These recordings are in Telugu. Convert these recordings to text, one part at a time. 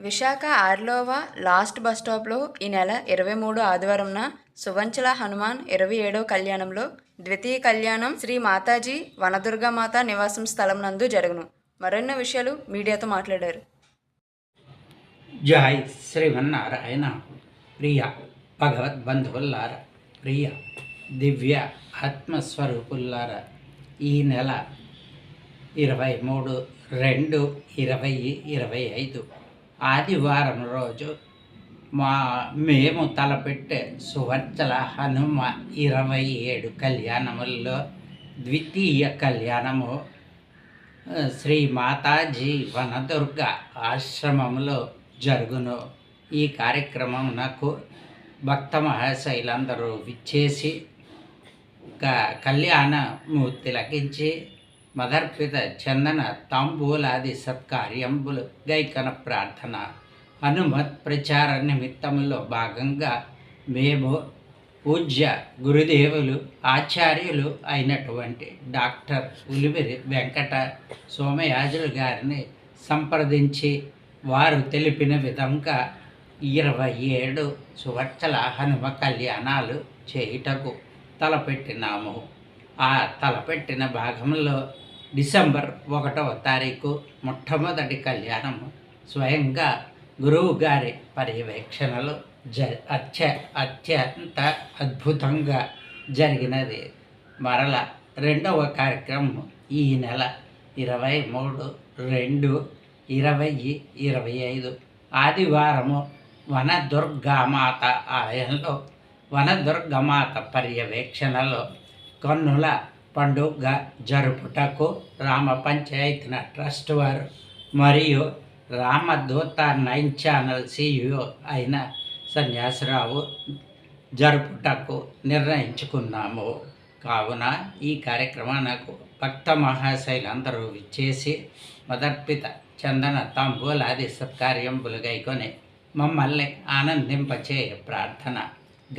విశాఖ ఆర్లోవా లాస్ట్ బస్ స్టాప్లో ఈ నెల ఇరవై మూడు ఆదివారంన సువంచల హనుమాన్ ఇరవై ఏడవ కళ్యాణంలో ద్వితీయ కళ్యాణం శ్రీ మాతాజీ వనదుర్గమాత నివాసం స్థలం నందు జరుగును. మరెన్నో విషయాలు మీడియాతో మాట్లాడారు. జై శ్రీమన్నారాయణ. ప్రియ భగవద్బంధువుల్లార ప్రియ దివ్య ఆత్మస్వరూపుల్లార ఈ నెల ఇరవై మూడు రెండు ఇరవై ఇరవై ఐదు ఆదివారం రోజు మా మేము తలపెట్టే సువర్చల హనుమ ఇరవై ఏడు కళ్యాణముల్లో ద్వితీయ కళ్యాణము శ్రీ మాతాజీ వనదుర్గ ఆశ్రమంలో జరుగును. ఈ కార్యక్రమం నాకు భక్త మహాశైలందరూ విచ్చేసి కళ్యాణ మూర్తి తిలకించి మదర్పిత చందన తాంబూలాది సత్కార్యంబులు గైకన ప్రార్థన హనుమత్ ప్రచార నిమిత్తములో భాగంగా మేము పూజ్య గురుదేవులు ఆచార్యులు అయినటువంటి డాక్టర్ ఉలివిరి వెంకట సోమయాజులు గారిని సంప్రదించి వారు తెలిపిన విధంగా ఇరవై ఏడు సువర్చల హనుమ కళ్యాణాలు చేయుటకు తలపెట్టినాము. ఆ తలపెట్టిన భాగంలో డిసెంబర్ ఒకటవ తారీఖు మొట్టమొదటి కళ్యాణము స్వయంగా గురువు గారి పర్యవేక్షణలో జ అత్య అత్యంత అద్భుతంగా జరిగినది. మరల రెండవ కార్యక్రమం ఈ నెల ఇరవై మూడు రెండు ఇరవై ఇరవై ఐదు ఆదివారము వనదుర్గామాత ఆలయంలో వనదుర్గమాత పర్యవేక్షణలో కన్నుల పండుగ జరుపుటకు రామ పంచాయతీన ట్రస్ట్ వారు. మరియు రామదూత నైన్ ఛానల్ సిఇఓ అయిన సన్యాసరావు జరుపుటకు నిర్ణయించుకున్నాము. కావున ఈ కార్యక్రమానికి భక్త మహాశైలందరూ విచ్చేసి మదర్పిత చందన తాంబూలాది సత్కార్యంబులు గైకొని మమ్మల్ని ఆనందింపచేయ ప్రార్థన.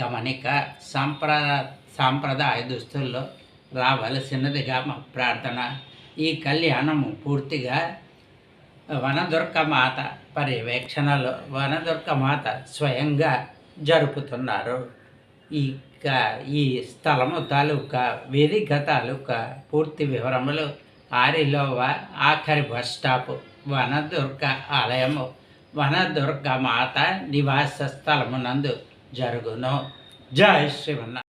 గమనిక సాంప్రదా సాంప్రదాయ దుస్తుల్లో రావలసినదిగా మా ప్రార్థన. ఈ కళ్యాణము పూర్తిగా వనదుర్గమాత పర్యవేక్షణలో వనదుర్గమాత స్వయంగా జరుపుతున్నారు. ఈ క- ఈ స్థలము తాలూకా వేదిక తాలూకా పూర్తి వివరములు ఆరిలోవ ఆఖరి బస్ స్టాప్ వనదుర్గ ఆలయము వనదుర్గ మాత నివాస స్థలమునందు జరుగును. జై శ్రీమన్న